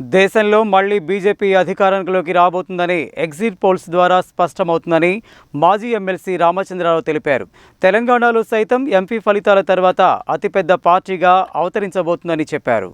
దేశంలో మళ్ళీ బీజేపీ అధికారంలోకి రాబోతుందని ఎగ్జిట్ పోల్స్ ద్వారా స్పష్టమవుతుందని మాజీ ఎమ్మెల్సీ రామచంద్రరావు తెలిపారు. తెలంగాణలో సైతం ఎంపీ ఫలితాల తర్వాత అతిపెద్ద పార్టీగా అవతరించబోతుందని చెప్పారు.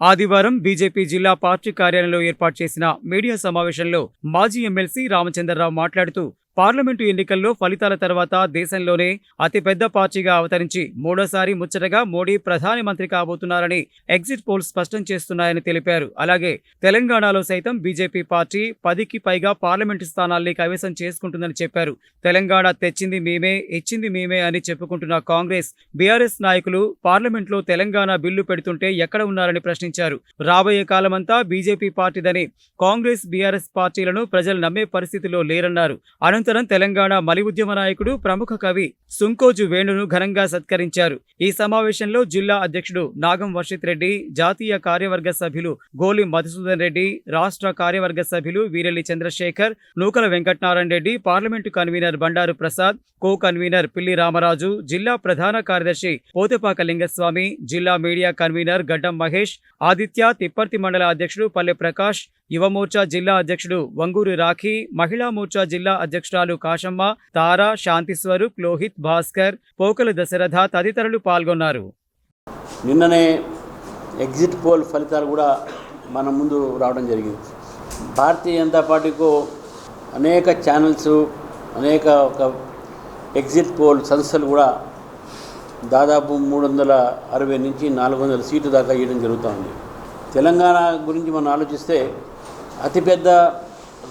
ఆదివారం బీజేపీ జిల్లా పార్టీ కార్యాలయంలో ఏర్పాటు చేసిన మీడియా సమావేశంలో మాజీ ఎమ్మెల్సీ రామచంద్రరావు మాట్లాడుతూ పార్లమెంటు ఎన్నికల్లో ఫలితాల తర్వాత దేశంలోనే అతిపెద్ద పార్టీగా అవతరించి మూడోసారి ముచ్చటగా మోడీ ప్రధాని మంత్రి కాబోతున్నారని ఎగ్జిట్ పోల్స్ స్పష్టం చేస్తున్నాయని తెలిపారు. అలాగే తెలంగాణలో సైతం బీజేపీ పార్టీ పదికి పైగా పార్లమెంటు స్థానాల్ని కైవసం చేసుకుంటుందని చెప్పారు. తెలంగాణ తెచ్చింది మేమే ఇచ్చింది మేమే అని చెప్పుకుంటున్న కాంగ్రెస్ బీఆర్ఎస్ నాయకులు పార్లమెంట్లో తెలంగాణ బిల్లు పెడుతుంటే ఎక్కడ ఉన్నారని ప్రశ్నించారు. రాబోయే కాలమంతా బీజేపీ పార్టీదని కాంగ్రెస్ బీఆర్ఎస్ పార్టీలను ప్రజలు నమ్మే పరిస్థితిలో లేరన్నారు. అనంతరం తెలంగాణ మలి ఉద్యమ నాయకుడు ప్రముఖ కవి సుంకోజు వేణును ఘనంగా సత్కరించారు. ఈ సమావేశంలో జిల్లా అధ్యక్షుడు నాగం వర్షిత్ రెడ్డి జాతీయ కార్యవర్గ సభ్యులు గోలి మధుసూదన్ రెడ్డి రాష్ట్ర కార్యవర్గ సభ్యులు Veerelli Chandrashekar Nookala Venkatanarayana Reddy parliament convener Bandaru Prasad co convener Pilli Ramaraju జిల్లా ప్రధాన కార్యదర్శి పోతపాక లింగస్వామి జిల్లా మీడియా కన్వీనర్ గడ్డం మహేష్ ఆదిత్య తిప్పర్తి మండల అధ్యక్షుడు పల్లె ప్రకాష్ యువమోర్చా జిల్లా అధ్యక్షుడు వంగూరి రాఖీ మహిళా మోర్చా జిల్లా అధ్యక్షురాలు కాశమ్మ తారా శాంతిస్వరూప్ లోహిత్ భాస్కర్ పోకల దశరథ తదితరులు పాల్గొన్నారు. నిన్ననే ఎగ్జిట్ పోల్ ఫలితాలు కూడా మన ముందు రావడం జరిగింది. భారతీయ జనతా పార్టీకు అనేక ఛానల్స్ అనేక ఒక ఎగ్జిట్ పోల్ సంస్థలు కూడా దాదాపు మూడు వందల అరవై నుంచి నాలుగు వందల సీటు దాకా ఇవ్వడం జరుగుతూ ఉంది తెలంగాణ గురించి మనం ఆలోచిస్తే అతిపెద్ద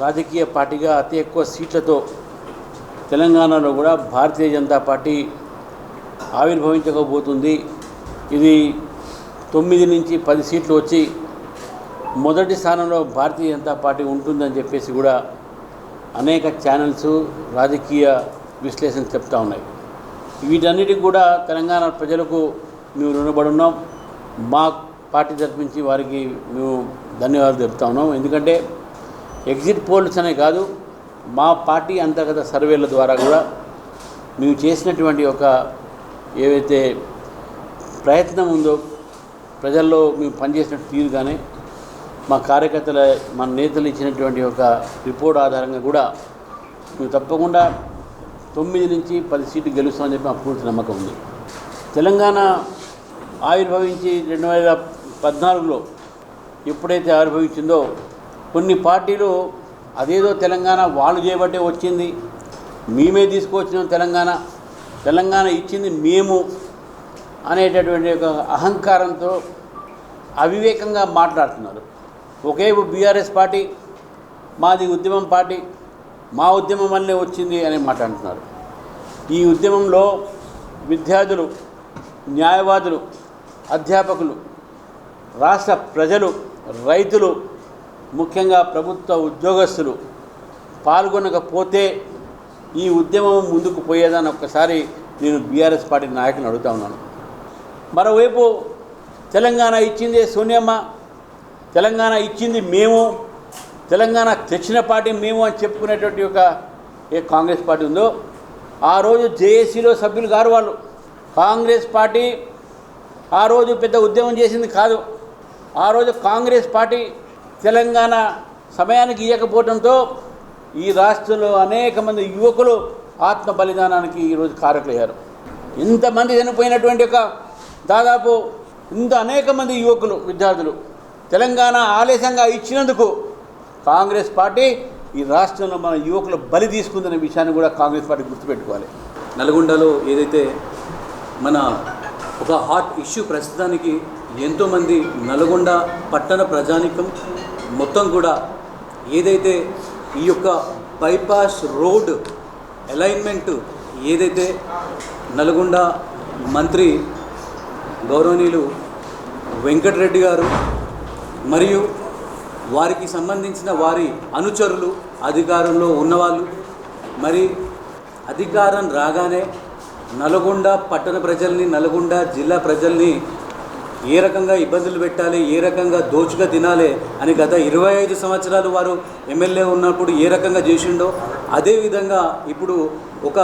రాజకీయ పార్టీగా అతి ఎక్కువ సీట్లతో తెలంగాణలో కూడా భారతీయ జనతా పార్టీ ఆవిర్భవించకపోతుంది. ఇది తొమ్మిది నుంచి పది సీట్లు వచ్చి మొదటి స్థానంలో భారతీయ జనతా పార్టీ ఉంటుందని చెప్పేసి కూడా అనేక ఛానల్స్ రాజకీయ విశ్లేషణ చెప్తా ఉన్నాయి. వీటన్నిటికి కూడా తెలంగాణ ప్రజలకు మేము రుణపడి ఉన్నాం. మా పార్టీ తరపు వారికి మేము ధన్యవాదాలు చెప్తా ఉన్నాం. ఎందుకంటే ఎగ్జిట్ పోల్స్ అనే కాదు మా పార్టీ అంతర్గత సర్వేల ద్వారా కూడా మేము చేసినటువంటి ఒక ఏవైతే ప్రయత్నం ఉందో ప్రజల్లో మేము పనిచేసిన తీరుగానే మా కార్యకర్తల మా నేతలు ఇచ్చినటువంటి ఒక రిపోర్ట్ ఆధారంగా కూడా మేము తప్పకుండా తొమ్మిది నుంచి పది సీట్లు గెలుస్తామని చెప్పి మా పూర్తి నమ్మకం ఉంది. తెలంగాణ ఆవిర్భవించి రెండు వేల పద్నాలుగులో ఎప్పుడైతే ఆవిర్భవించిందో కొన్ని పార్టీలు అదేదో తెలంగాణ వాళ్ళు చేయబట్టే వచ్చింది మేమే తీసుకొచ్చినాం తెలంగాణ తెలంగాణ ఇచ్చింది మేము అనేటటువంటి ఒక అహంకారంతో అవివేకంగా మాట్లాడుతున్నారు. ఒకేపు బీఆర్ఎస్ పార్టీ మాది ఉద్యమం పార్టీ మా ఉద్యమం వల్లే వచ్చింది అని మాట్లాడుతున్నారు ఈ ఉద్యమంలో విద్యార్థులు న్యాయవాదులు అధ్యాపకులు రాష్ట్ర ప్రజలు రైతులు ముఖ్యంగా ప్రభుత్వ ఉద్యోగస్తులు పాల్గొనకపోతే ఈ ఉద్యమం ముందుకు పోయేదని ఒక్కసారి నేను బీఆర్ఎస్ పార్టీ నాయకులను అడుగుతా ఉన్నాను. మరోవైపు తెలంగాణ ఇచ్చింది సోనియమ్మ తెలంగాణ ఇచ్చింది మేము తెలంగాణ తెచ్చిన పార్టీ మేము అని చెప్పుకునేటువంటి ఒక ఏ కాంగ్రెస్ పార్టీ ఉందో ఆ రోజు జేఏసీలో సభ్యులు గారు వాళ్ళు. కాంగ్రెస్ పార్టీ ఆ రోజు పెద్ద ఉద్యమం చేసింది కాదు. ఆ రోజు కాంగ్రెస్ పార్టీ తెలంగాణ సమయానికి ఇవ్వకపోవడంతో ఈ రాష్ట్రంలో అనేక మంది యువకులు ఆత్మ బలిదానానికి ఈరోజు కారకులయ్యారు. ఇంతమంది చనిపోయినటువంటి ఒక దాదాపు ఇంత అనేక మంది యువకులు విద్యార్థులు తెలంగాణ ఆలస్యంగా ఇచ్చినందుకు కాంగ్రెస్ పార్టీ ఈ రాష్ట్రంలో మన యువకులు బలి తీసుకుందనే విషయాన్ని కూడా కాంగ్రెస్ పార్టీ గుర్తుపెట్టుకోవాలి. నల్గొండలో ఏదైతే మన ఒక హాట్ ఇష్యూ ప్రస్తుతానికి ఎంతోమంది నల్గొండ పట్టణ ప్రజానికం మొత్తం కూడా ఏదైతే ఈ యొక్క బైపాస్ రోడ్ అలైన్మెంట్ ఏదైతే నల్గొండ మంత్రి గౌరవనీయులు వెంకటరెడ్డి గారు మరియు వారికి సంబంధించిన వారి అనుచరులు అధికారంలో ఉన్నవాళ్ళు మరి అధికారం రాగానే నల్గొండ పట్టణ ప్రజల్ని నల్గొండ జిల్లా ప్రజల్ని ఏ రకంగా ఇబ్బందులు పెట్టాలి ఏ రకంగా దోచుగా తినాలి అని గత ఇరవై ఐదు సంవత్సరాలు వారు ఎమ్మెల్యే ఉన్నప్పుడు ఏ రకంగా చేసిండో అదేవిధంగా ఇప్పుడు ఒక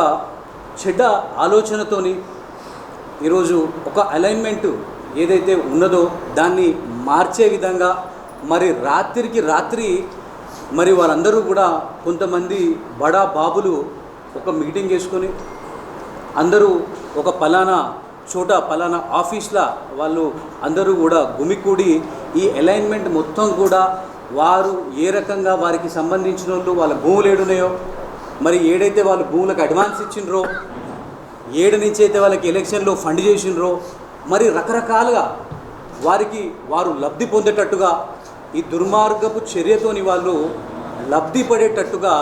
చెడ్డ ఆలోచనతోని ఈరోజు ఒక అలైన్మెంట్ ఏదైతే ఉన్నదో దాన్ని మార్చే విధంగా మరి రాత్రికి రాత్రి మరి వారందరూ కూడా కొంతమంది బడా బాబులు ఒక మీటింగ్ చేసుకొని అందరూ ఒక పలానా చోట పలానా ఆఫీస్లో వాళ్ళు అందరూ కూడా గుమికూడి ఈ అలైన్మెంట్ మొత్తం కూడా వారు ఏ రకంగా వారికి సంబంధించిన వాళ్ళు వాళ్ళ భూములు ఏడున్నాయో మరి ఏడైతే వాళ్ళు భూములకు అడ్వాన్స్ ఇచ్చిండ్రో ఏడు నుంచి అయితే వాళ్ళకి ఎలక్షన్లో ఫండ్ చేసిండ్రో మరి రకరకాలుగా వారికి వారు లబ్ధి పొందేటట్టుగా ఈ దుర్మార్గపు చర్యతోని వాళ్ళు లబ్ధి పడేటట్టుగా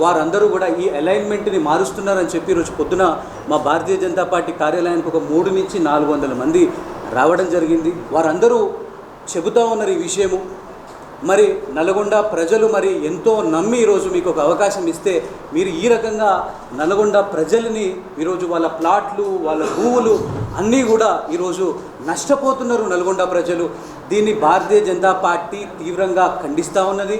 వారందరూ కూడా ఈ అలైన్మెంట్ని మారుస్తున్నారని చెప్పి ఈరోజు పొద్దున మా భారతీయ జనతా పార్టీ కార్యాలయానికి ఒక మూడు నుంచి నాలుగు వందల మంది రావడం జరిగింది. వారందరూ చెబుతూ ఉన్నారు ఈ విషయము. మరి నల్గొండ ప్రజలు మరి ఎంతో నమ్మి ఈరోజు మీకు ఒక అవకాశం ఇస్తే మీరు ఈ రకంగా నల్గొండ ప్రజల్ని ఈరోజు వాళ్ళ ప్లాట్లు వాళ్ళ భూములు అన్నీ కూడా ఈరోజు నష్టపోతున్నారు నల్గొండ ప్రజలు. దీన్ని భారతీయ జనతా పార్టీ తీవ్రంగా ఖండిస్తూ ఉన్నది.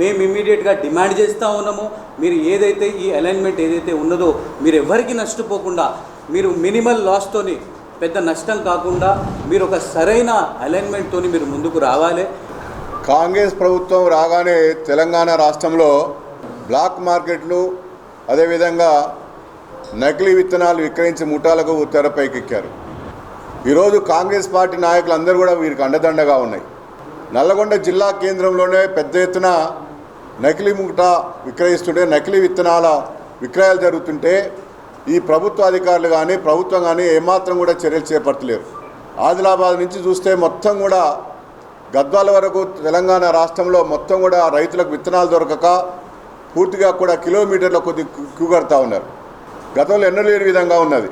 మేము ఇమ్మీడియట్గా డిమాండ్ చేస్తూ ఉన్నాము. మీరు ఏదైతే ఈ అలైన్మెంట్ ఏదైతే ఉన్నదో మీరు ఎవరికి నష్టపోకుండా మీరు మినిమల్ లాస్తోని పెద్ద నష్టం కాకుండా మీరు ఒక సరైన అలైన్మెంట్తోని మీరు ముందుకు రావాలి. కాంగ్రెస్ ప్రభుత్వం రాగానే తెలంగాణ రాష్ట్రంలో బ్లాక్ మార్కెట్లు అదేవిధంగా నకిలీ విత్తనాలు విక్రయించే ముఠాలకు తెరపైకెక్కారు ఈరోజు కాంగ్రెస్ పార్టీ నాయకులు అందరూ కూడా వీరికి అండదండగా ఉన్నాయి. నల్లగొండ జిల్లా కేంద్రంలోనే పెద్ద ఎత్తున నకిలీ ముఠ విక్రయిస్తుంటే నకిలీ విత్తనాల విక్రయాలు జరుగుతుంటే ఈ ప్రభుత్వ అధికారులు కానీ ప్రభుత్వం కానీ ఏమాత్రం కూడా చర్యలు చేపట్టలేరు. ఆదిలాబాద్ నుంచి చూస్తే మొత్తం కూడా గద్వాల వరకు తెలంగాణ రాష్ట్రంలో మొత్తం కూడా రైతులకు విత్తనాలు దొరకక పూర్తిగా కూడా కిలోమీటర్ల కొద్ది క్యూ కడతా ఉన్నారు. గతంలో ఎన్నో లేని విధంగా ఉన్నది.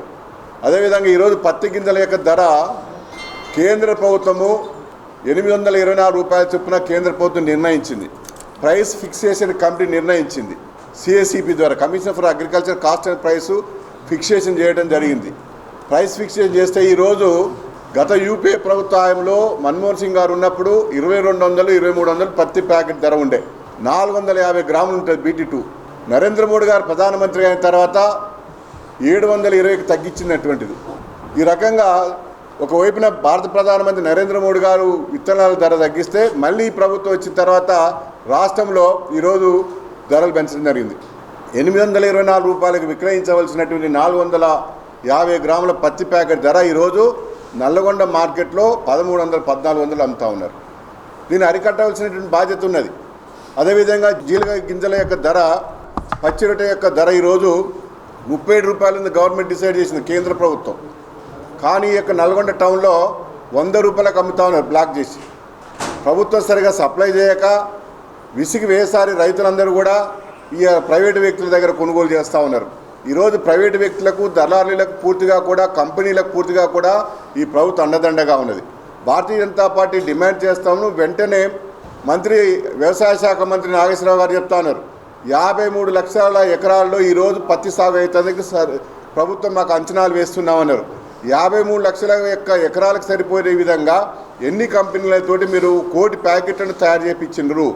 అదేవిధంగా ఈరోజు పత్తి గింజల యొక్క ధర కేంద్ర ప్రభుత్వము ఎనిమిది వందల ఇరవై నాలుగు రూపాయల చొప్పున కేంద్ర ప్రభుత్వం నిర్ణయించింది. ప్రైస్ ఫిక్సేషన్ కమిటీ నిర్ణయించింది. సిఎస్సిపి ద్వారా commission for agriculture cost and price fixation చేయడం జరిగింది. ప్రైస్ ఫిక్సేషన్ చేస్తే ఈరోజు గత యూపీఏ ప్రభుత్వ హయాంలో మన్మోహన్ సింగ్ గారు ఉన్నప్పుడు ఇరవై రెండు వందలు ఇరవై మూడు వందలు పత్తి ప్యాకెట్ ధర ఉండే. నాలుగు వందల యాభై గ్రాములు ఉంటుంది బీటీ టూ. నరేంద్ర మోడీ గారు ప్రధానమంత్రి అయిన తర్వాత ఏడు వందల ఇరవైకి తగ్గించినటువంటిది. ఈ రకంగా ఒకవైపున భారత ప్రధానమంత్రి నరేంద్ర మోడీ గారు విత్తనాల ధర తగ్గిస్తే మళ్ళీ ప్రభుత్వం వచ్చిన తర్వాత రాష్ట్రంలో ఈరోజు ధరలు పెంచడం జరిగింది. ఎనిమిది వందల ఇరవై నాలుగు రూపాయలకు విక్రయించవలసినటువంటి నాలుగు వందల యాభై గ్రాముల పత్తి ప్యాకెట్ ధర ఈరోజు నల్లగొండ మార్కెట్లో పదమూడు వందల పద్నాలుగు వందలు అమ్ముతా ఉన్నారు. దీన్ని అరికట్టవలసినటువంటి బాధ్యత ఉన్నది. అదేవిధంగా జీలక గింజల యొక్క ధర పచ్చిరొట్ట యొక్క ధర ఈరోజు ముప్పై రూపాయలు గవర్నమెంట్ డిసైడ్ చేసింది కేంద్ర ప్రభుత్వం. కానీ ఈ యొక్క నల్గొండ టౌన్లో వంద రూపాయలకు అమ్ముతా ఉన్నారు బ్లాక్ చేసి. ప్రభుత్వం సరిగా సప్లై చేయక విసిగి వేసారి రైతులందరూ కూడా ఈ ప్రైవేటు వ్యక్తుల దగ్గర కొనుగోలు చేస్తూ ఉన్నారు. ఈరోజు ప్రైవేటు వ్యక్తులకు దళారీలకు పూర్తిగా కూడా కంపెనీలకు పూర్తిగా కూడా ఈ ప్రభుత్వం అండదండగా ఉన్నది. భారతీయ జనతా పార్టీ డిమాండ్ చేస్తాము వెంటనే మంత్రి వ్యవసాయ శాఖ మంత్రి నాగేశ్వరరావు గారు చెప్తా ఉన్నారు. యాభై మూడు లక్షల ఎకరాల్లో ఈరోజు పత్తి సాగు అవుతుంది ప్రభుత్వం మాకు అంచనాలు వేస్తున్నామన్నారు. యాభై మూడు లక్షల యొక్క ఎకరాలకు సరిపోయే విధంగా ఎన్ని కంపెనీలతోటి మీరు కోటి ప్యాకెట్లను తయారు చేయించిండ్రు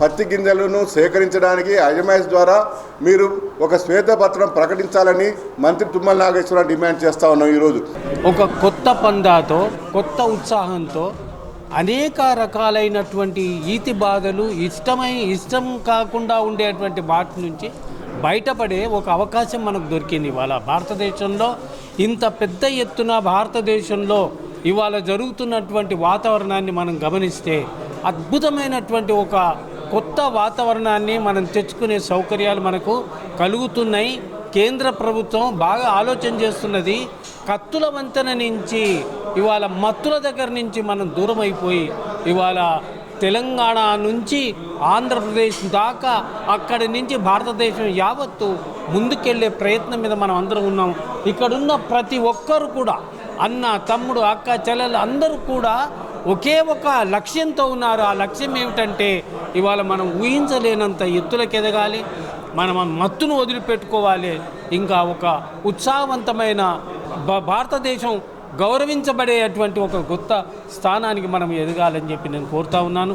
పత్తి గింజలను సేకరించడానికి అజమాయిష్ ద్వారా మీరు ఒక శ్వేతపత్రం ప్రకటించాలని మంత్రి తుమ్మల నాగేశ్వర డిమాండ్ చేస్తా ఉన్నాం ఈరోజు. ఒక కొత్త పందాతో కొత్త ఉత్సాహంతో అనేక రకాలైనటువంటి ఈతి బాధలు ఇష్టమై ఇష్టం కాకుండా ఉండేటువంటి వాటి నుంచి బయటపడే ఒక అవకాశం మనకు దొరికింది ఇవాళ భారతదేశంలో. ఇంత పెద్ద ఎత్తున భారతదేశంలో ఇవాళ జరుగుతున్నటువంటి వాతావరణాన్ని మనం గమనిస్తే అద్భుతమైనటువంటి ఒక కొత్త వాతావరణాన్ని మనం తెచ్చుకునే సౌకర్యాలు మనకు కలుగుతున్నాయి. కేంద్ర ప్రభుత్వం బాగా ఆలోచన చేస్తున్నది కత్తుల వంతెన నుంచి ఇవాళ మత్తుల దగ్గర నుంచి మనం దూరం అయిపోయి ఇవాళ తెలంగాణ నుంచి ఆంధ్రప్రదేశ్ దాకా అక్కడి నుంచి భారతదేశం యావత్తు ముందుకెళ్ళే ప్రయత్నం మీద మనం అందరం ఉన్నాం. ఇక్కడున్న ప్రతి ఒక్కరు కూడా అన్న తమ్ముడు అక్క చెల్లెలు అందరూ కూడా ఒకే ఒక లక్ష్యంతో ఉన్నారు. ఆ లక్ష్యం ఏమిటంటే ఇవాళ మనం ఊహించలేనంత ఎత్తులకు ఎదగాలి మనం మత్తును వదిలిపెట్టుకోవాలి. ఇంకా ఒక ఉత్సాహవంతమైన భారతదేశం గౌరవించబడేటువంటి ఒక గొప్ప స్థానానికి మనం ఎదగాలని చెప్పి నేను కోరుతా ఉన్నాను.